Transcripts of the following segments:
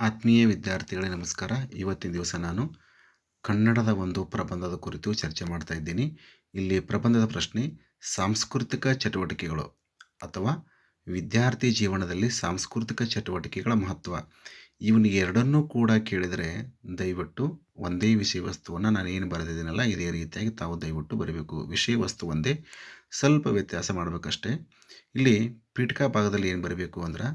ಆತ್ಮೀಯ ವಿದ್ಯಾರ್ಥಿಗಳೇ, ನಮಸ್ಕಾರ. ಇವತ್ತಿನ ದಿವಸ ನಾನು ಕನ್ನಡದ ಒಂದು ಪ್ರಬಂಧದ ಕುರಿತು ಚರ್ಚೆ ಮಾಡ್ತಾ ಇದ್ದೀನಿ. ಇಲ್ಲಿ ಪ್ರಬಂಧದ ಪ್ರಶ್ನೆ, ಸಾಂಸ್ಕೃತಿಕ ಚಟುವಟಿಕೆಗಳು ಅಥವಾ ವಿದ್ಯಾರ್ಥಿ ಜೀವನದಲ್ಲಿ ಸಾಂಸ್ಕೃತಿಕ ಚಟುವಟಿಕೆಗಳ ಮಹತ್ವ. ಇವನಿಗೆ ಎರಡನ್ನೂ ಕೂಡ ಕೇಳಿದರೆ ದಯವಿಟ್ಟು ಒಂದೇ ವಿಷಯ ವಸ್ತುವನ್ನು ನಾನು ಏನು ಬರೆದಿದ್ದೀನಲ್ಲ, ಇದೇ ರೀತಿಯಾಗಿ ತಾವು ದಯವಿಟ್ಟು ಬರೀಬೇಕು. ವಿಷಯ ವಸ್ತು ಒಂದೇ. ಸ್ವಲ್ಪ ವ್ಯತ್ಯಾಸ ಮಾಡಬೇಕಷ್ಟೇ. ಇಲ್ಲಿ ಪೀಠಿಕಾ ಭಾಗದಲ್ಲಿ ಏನು ಬರಬೇಕು ಅಂದ್ರೆ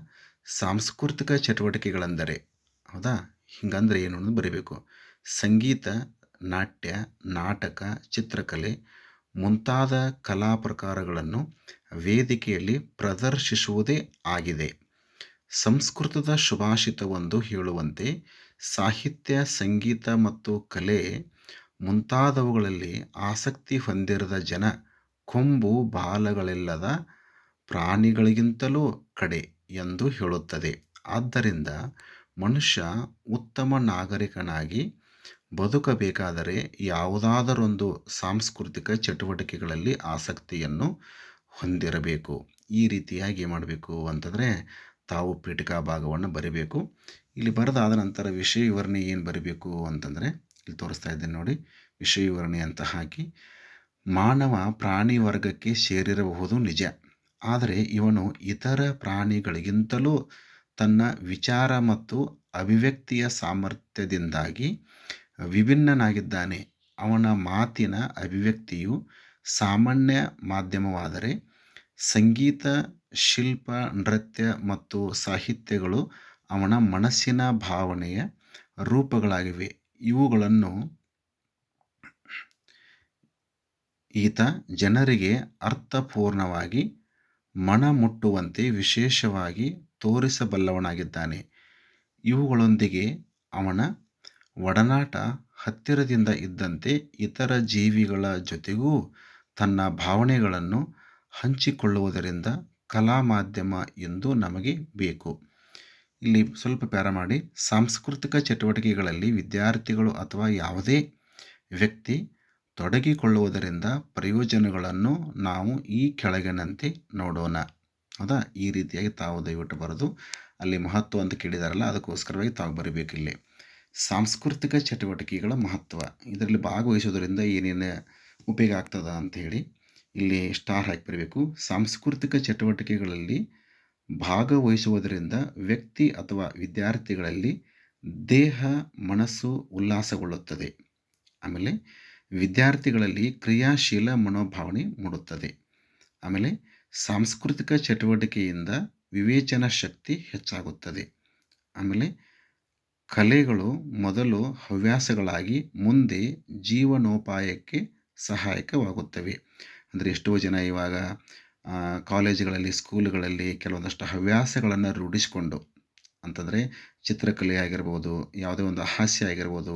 ಸಾಂಸ್ಕೃತಿಕ ಚಟುವಟಿಕೆಗಳೆಂದರೆ ಹೌದಾ? ಹಿಂಗಂದ್ರೆ ಏನು ಅನ್ನೋದು ಬರೀಬೇಕು. ಸಂಗೀತ, ನಾಟ್ಯ, ನಾಟಕ, ಚಿತ್ರಕಲೆ ಮುಂತಾದ ಕಲಾ ಪ್ರಕಾರಗಳನ್ನು ವೇದಿಕೆಯಲ್ಲಿ ಪ್ರದರ್ಶಿಸುವುದೇ ಆಗಿದೆ. ಸಂಸ್ಕೃತದ ಶುಭಾಷಿತವೊಂದು ಹೇಳುವಂತೆ ಸಾಹಿತ್ಯ, ಸಂಗೀತ ಮತ್ತು ಕಲೆ ಮುಂತಾದವುಗಳಲ್ಲಿ ಆಸಕ್ತಿ ಹೊಂದಿರದ ಜನ ಕೊಂಬು ಬಾಲಗಳಿಲ್ಲದ ಪ್ರಾಣಿಗಳಿಗಿಂತಲೂ ಕಡೆ ಎಂದು ಹೇಳುತ್ತದೆ. ಆದ್ದರಿಂದ ಮನುಷ್ಯ ಉತ್ತಮ ನಾಗರಿಕನಾಗಿ ಬದುಕಬೇಕಾದರೆ ಯಾವುದಾದರೊಂದು ಸಾಂಸ್ಕೃತಿಕ ಚಟುವಟಿಕೆಗಳಲ್ಲಿ ಆಸಕ್ತಿಯನ್ನು ಹೊಂದಿರಬೇಕು. ಈ ರೀತಿಯಾಗಿ ಮಾಡಬೇಕು ಅಂತಂದರೆ ತಾವು ಪೀಠಿಕಾ ಭಾಗವನ್ನು ಬರಿಬೇಕು. ಇಲ್ಲಿ ಬರೆದಾದ ನಂತರ ವಿಷಯ ವಿವರಣೆ ಏನು ಬರಿಬೇಕು ಅಂತಂದರೆ ಇಲ್ಲಿ ತೋರಿಸ್ತಾ ಇದ್ದೇನೆ ನೋಡಿ ವಿಷಯ ವಿವರಣೆ ಅಂತ ಹಾಕಿ, ಮಾನವ ಪ್ರಾಣಿ ವರ್ಗಕ್ಕೆ ಸೇರಿರಬಹುದು ನಿಜ. ಆದರೆ ಇವನು ಇತರ ಪ್ರಾಣಿಗಳಿಗಿಂತಲೂ ತನ್ನ ವಿಚಾರ ಮತ್ತು ಅಭಿವ್ಯಕ್ತಿಯ ಸಾಮರ್ಥ್ಯದಿಂದಾಗಿ ವಿಭಿನ್ನನಾಗಿದ್ದಾನೆ. ಅವನ ಮಾತಿನ ಅಭಿವ್ಯಕ್ತಿಯು ಸಾಮಾನ್ಯ ಮಾಧ್ಯಮವಾದರೆ ಸಂಗೀತ, ಶಿಲ್ಪ, ನೃತ್ಯ ಮತ್ತು ಸಾಹಿತ್ಯಗಳು ಅವನ ಮನಸ್ಸಿನ ಭಾವನೆಯ ರೂಪಗಳಾಗಿವೆ. ಇವುಗಳನ್ನು ಈತ ಜನರಿಗೆ ಅರ್ಥಪೂರ್ಣವಾಗಿ ಮನ ಮುಟ್ಟುವಂತೆ ವಿಶೇಷವಾಗಿ ತೋರಿಸಬಲ್ಲವನಾಗಿದ್ದಾನೆ. ಇವುಗಳೊಂದಿಗೆ ಅವನ ಒಡನಾಟ ಹತ್ತಿರದಿಂದ ಇದ್ದಂತೆ ಇತರ ಜೀವಿಗಳ ಜೊತೆಗೂ ತನ್ನ ಭಾವನೆಗಳನ್ನು ಹಂಚಿಕೊಳ್ಳುವುದರಿಂದ ಕಲಾ ಮಾಧ್ಯಮ ಎಂದು ನಮಗೆ ಬೇಕು. ಇಲ್ಲಿ ಸ್ವಲ್ಪ ಪ್ಯಾರ ಮಾಡಿ. ಸಾಂಸ್ಕೃತಿಕ ಚಟುವಟಿಕೆಗಳಲ್ಲಿ ವಿದ್ಯಾರ್ಥಿಗಳು ಅಥವಾ ಯಾವುದೇ ವ್ಯಕ್ತಿ ತೊಡಗಿಕೊಳ್ಳುವುದರಿಂದ ಪ್ರಯೋಜನಗಳನ್ನು ನಾವು ಈ ಕೆಳಗಿನಂತೆ ನೋಡೋಣ. ಹೌದಾ ಈ ರೀತಿಯಾಗಿ ತಾವು ದಯವಿಟ್ಟು ಬರೋದು ಅಲ್ಲಿ ಮಹತ್ವ ಅಂತ ಕೇಳಿದಾರಲ್ಲ, ಅದಕ್ಕೋಸ್ಕರವಾಗಿ ತಾವು ಬರೀಬೇಕು ಇಲ್ಲಿ ಸಾಂಸ್ಕೃತಿಕ ಚಟುವಟಿಕೆಗಳ ಮಹತ್ವ. ಇದರಲ್ಲಿ ಭಾಗವಹಿಸೋದರಿಂದ ಏನೇನು ಉಪಯೋಗ ಆಗ್ತದ ಅಂತ ಹೇಳಿ ಇಲ್ಲಿ ಸ್ಟಾರ್ ಹಾಕಿ ಬರಬೇಕು. ಸಾಂಸ್ಕೃತಿಕ ಚಟುವಟಿಕೆಗಳಲ್ಲಿ ಭಾಗವಹಿಸುವುದರಿಂದ ವ್ಯಕ್ತಿ ಅಥವಾ ವಿದ್ಯಾರ್ಥಿಗಳಲ್ಲಿ ದೇಹ, ಮನಸ್ಸು ಉಲ್ಲಾಸಗೊಳ್ಳುತ್ತದೆ. ಆಮೇಲೆ ವಿದ್ಯಾರ್ಥಿಗಳಲ್ಲಿ ಕ್ರಿಯಾಶೀಲ ಮನೋಭಾವನೆ ಮೂಡುತ್ತದೆ. ಆಮೇಲೆ ಸಾಂಸ್ಕೃತಿಕ ಚಟುವಟಿಕೆಯಿಂದ ವಿವೇಚನಾ ಶಕ್ತಿ ಹೆಚ್ಚಾಗುತ್ತದೆ. ಆಮೇಲೆ ಕಲೆಗಳು ಮೊದಲು ಹವ್ಯಾಸಗಳಾಗಿ ಮುಂದೆ ಜೀವನೋಪಾಯಕ್ಕೆ ಸಹಾಯಕವಾಗುತ್ತವೆ. ಅಂದರೆ ಎಷ್ಟೋ ಜನ ಇವಾಗ ಕಾಲೇಜುಗಳಲ್ಲಿ, ಸ್ಕೂಲುಗಳಲ್ಲಿ ಕೆಲವೊಂದಷ್ಟು ಹವ್ಯಾಸಗಳನ್ನು ರೂಢಿಸಿಕೊಂಡು, ಅಂತಂದರೆ ಚಿತ್ರಕಲೆ ಆಗಿರ್ಬೋದು, ಯಾವುದೇ ಒಂದು ಹಾಸ್ಯ ಆಗಿರ್ಬೋದು,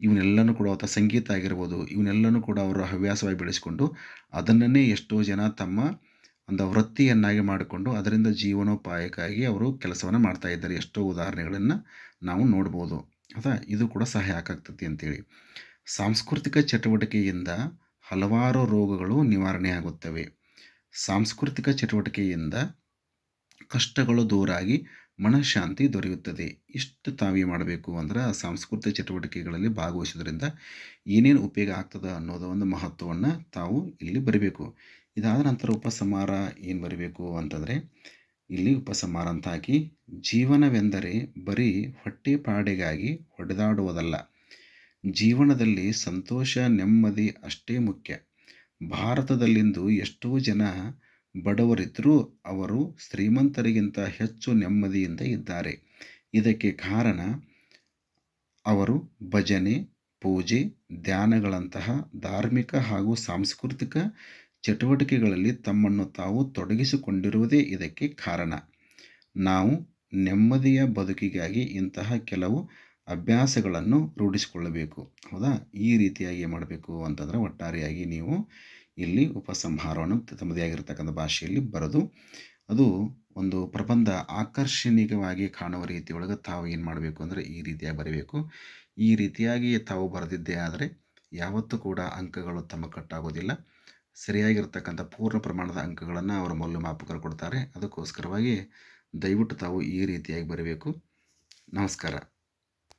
ಇವನ್ನೆಲ್ಲನೂ ಕೂಡ ಅಥವಾ ಸಂಗೀತ ಆಗಿರ್ಬೋದು, ಇವನ್ನೆಲ್ಲನೂ ಕೂಡ ಅವರು ಹವ್ಯಾಸವಾಗಿ ಬೆಳೆಸಿಕೊಂಡು ಅದನ್ನೇ ಎಷ್ಟೋ ಜನ ತಮ್ಮ ಒಂದು ವೃತ್ತಿಯನ್ನಾಗಿ ಮಾಡಿಕೊಂಡು ಅದರಿಂದ ಜೀವನೋಪಾಯಕ್ಕಾಗಿ ಅವರು ಕೆಲಸವನ್ನು ಮಾಡ್ತಾ ಇದ್ದಾರೆ. ಎಷ್ಟೋ ಉದಾಹರಣೆಗಳನ್ನು ನಾವು ನೋಡ್ಬೋದು. ಹೌದಾ ಇದು ಕೂಡ ಸಹಾಯ ಆಗ್ತದೆ ಅಂತೇಳಿ. ಸಾಂಸ್ಕೃತಿಕ ಚಟುವಟಿಕೆಯಿಂದ ಹಲವಾರು ರೋಗಗಳು ನಿವಾರಣೆ ಆಗುತ್ತವೆ. ಸಾಂಸ್ಕೃತಿಕ ಚಟುವಟಿಕೆಯಿಂದ ಕಷ್ಟಗಳು ದೂರಾಗಿ ಮನಃಶಾಂತಿ ದೊರೆಯುತ್ತದೆ. ಇಷ್ಟು ತಾವೇ ಮಾಡಬೇಕು ಅಂದ್ರೆ ಸಾಂಸ್ಕೃತಿಕ ಚಟುವಟಿಕೆಗಳಲ್ಲಿ ಭಾಗವಹಿಸೋದ್ರಿಂದ ಏನೇನು ಉಪಯೋಗ ಆಗ್ತದೆ ಅನ್ನೋದು ಒಂದು ಮಹತ್ವವನ್ನು ತಾವು ಇಲ್ಲಿ ಬರಿಬೇಕು. ಇದಾದ ನಂತರ ಉಪಸಂಹಾರ ಏನು ಬರೀಬೇಕು ಅಂತಂದರೆ, ಇಲ್ಲಿ ಉಪಸಂಹಾರ ಅಂತ ಹಾಕಿ, ಜೀವನವೆಂದರೆ ಬರೀ ಹೊಟ್ಟೆಪಾಡಿಗಾಗಿ ಹೊಡೆದಾಡುವುದಲ್ಲ. ಜೀವನದಲ್ಲಿ ಸಂತೋಷ, ನೆಮ್ಮದಿ ಅಷ್ಟೇ ಮುಖ್ಯ. ಭಾರತದಲ್ಲಿಂದು ಎಷ್ಟೋ ಜನ ಬಡವರಿದ್ದರೂ ಅವರು ಶ್ರೀಮಂತರಿಗಿಂತ ಹೆಚ್ಚು ನೆಮ್ಮದಿಯಿಂದ ಇದ್ದಾರೆ. ಇದಕ್ಕೆ ಕಾರಣ, ಅವರು ಭಜನೆ, ಪೂಜೆ, ಧ್ಯಾನಗಳಂತಹ ಧಾರ್ಮಿಕ ಹಾಗೂ ಸಾಂಸ್ಕೃತಿಕ ಚಟುವಟಿಕೆಗಳಲ್ಲಿ ತಮ್ಮನ್ನು ತಾವು ತೊಡಗಿಸಿಕೊಂಡಿರುವುದೇ ಇದಕ್ಕೆ ಕಾರಣ. ನಾವು ನೆಮ್ಮದಿಯ ಬದುಕಿಗಾಗಿ ಇಂತಹ ಕೆಲವು ಅಭ್ಯಾಸಗಳನ್ನು ರೂಢಿಸಿಕೊಳ್ಳಬೇಕು. ಹೌದಾ? ಈ ರೀತಿಯಾಗಿ ಮಾಡಬೇಕು ಅಂತಂದರೆ ಒಟ್ಟಾರೆಯಾಗಿ ನೀವು ಇಲ್ಲಿ ಉಪಸಂಹಾರವನ್ನು ತಮ್ಮದೇ ಆಗಿರತಕ್ಕಂಥ ಭಾಷೆಯಲ್ಲಿ ಬರೆದು ಅದು ಒಂದು ಪ್ರಬಂಧ ಆಕರ್ಷಣೀಯವಾಗಿ ಕಾಣುವ ರೀತಿಯೊಳಗೆ ತಾವು ಏನು ಮಾಡಬೇಕು ಅಂದರೆ ಈ ರೀತಿಯಾಗಿ ಬರೀಬೇಕು. ಈ ರೀತಿಯಾಗಿ ತಾವು ಬರೆದಿದ್ದೇ ಆದರೆ ಯಾವತ್ತೂ ಕೂಡ ಅಂಕಗಳು ತಮ್ಮ ಕಟ್ಟಾಗೋದಿಲ್ಲ. ಸರಿಯಾಗಿರ್ತಕ್ಕಂಥ ಪೂರ್ಣ ಪ್ರಮಾಣದ ಅಂಕಗಳನ್ನು ಅವರ ಮೌಲ್ಯಮಾಪಕರು ಕೊಡ್ತಾರೆ. ಅದಕ್ಕೋಸ್ಕರವಾಗಿ ದಯವಿಟ್ಟು ತಾವು ಈ ರೀತಿಯಾಗಿ ಬರಬೇಕು. ನಮಸ್ಕಾರ.